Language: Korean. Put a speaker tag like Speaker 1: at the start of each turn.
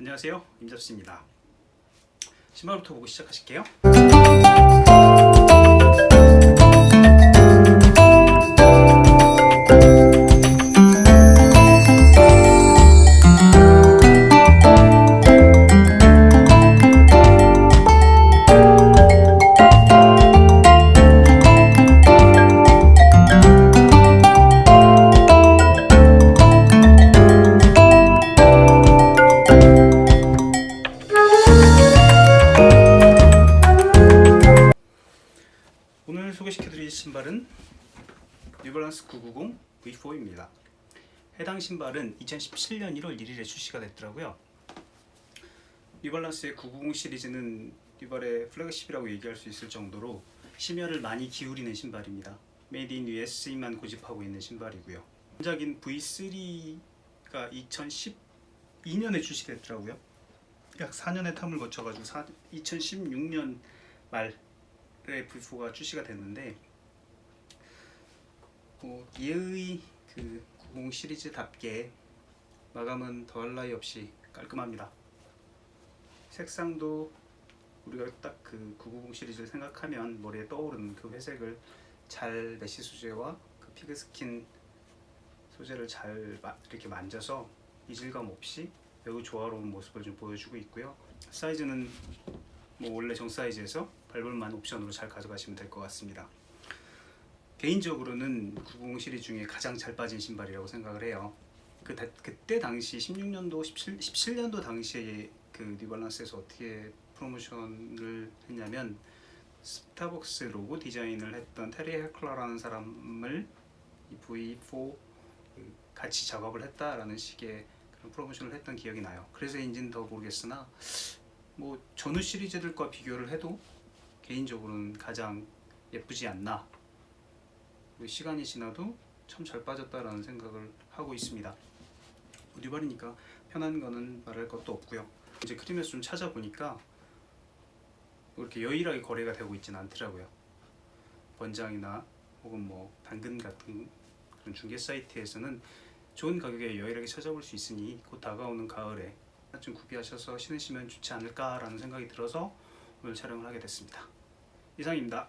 Speaker 1: 안녕하세요. 임잡스입니다. 신발부터 보고 시작하실게요 소개시켜드릴 신발은 뉴발란스 990 V4입니다. 해당 신발은 2017년 1월 1일에 출시가 됐더라고요. 뉴발란스의 990 시리즈는 뉴발의 플래그십이라고 얘기할 수 있을 정도로 심혈을 많이 기울이는 신발입니다. 메이드 인 USA만 고집하고 있는 신발이고요. 전작인 V3가 2012년에 출시됐더라고요. 약 4년의 텀을 거쳐가지고 2016년 말 에 V4가 출시가 됐는데 뭐 예의 그 90 시리즈답게 마감은 더할 나위 없이 깔끔합니다. 색상도 우리가 딱 그 990 시리즈를 생각하면 머리에 떠오르는 그 회색을 잘 메쉬 소재와 그 피그 스킨 소재를 잘 마- 이렇게 만져서 이질감 없이 매우 조화로운 모습을 좀 보여주고 있고요. 사이즈는 뭐 원래 정 사이즈에서 발볼만 옵션으로 잘 가져가시면 될 것 같습니다. 개인적으로는 990 시리즈 중에 가장 잘 빠진 신발이라고 생각을 해요. 그 다- 그때 당시 16년도 17, 17년도 당시에 그 뉴발란스에서 어떻게 프로모션을 했냐면 스타벅스 로고 디자인을 했던 테리 헤클러라는 사람을 이 V4 그 같이 작업을 했다라는 식의 그런 프로모션을 했던 기억이 나요. 그래서인지는 더 모르겠으나 뭐 전후 시리즈들과 비교를 해도 개인적으로는 가장 예쁘지 않나. 그리고 시간이 지나도 참 잘 빠졌다라는 생각을 하고 있습니다. 뭐 뉴발이니까 편한 거는 말할 것도 없고요. 이제 크림에서 좀 찾아보니까 뭐 이렇게 여일하게 거래가 되고 있지는 않더라고요. 번장이나 혹은 뭐 당근 같은 그런 중개 사이트에서는 좋은 가격에 여일하게 찾아볼 수 있으니 곧 다가오는 가을에 좀 구비하셔서 신으시면 좋지 않을까라는 생각이 들어서 오늘 촬영을 하게 됐습니다. 이상입니다.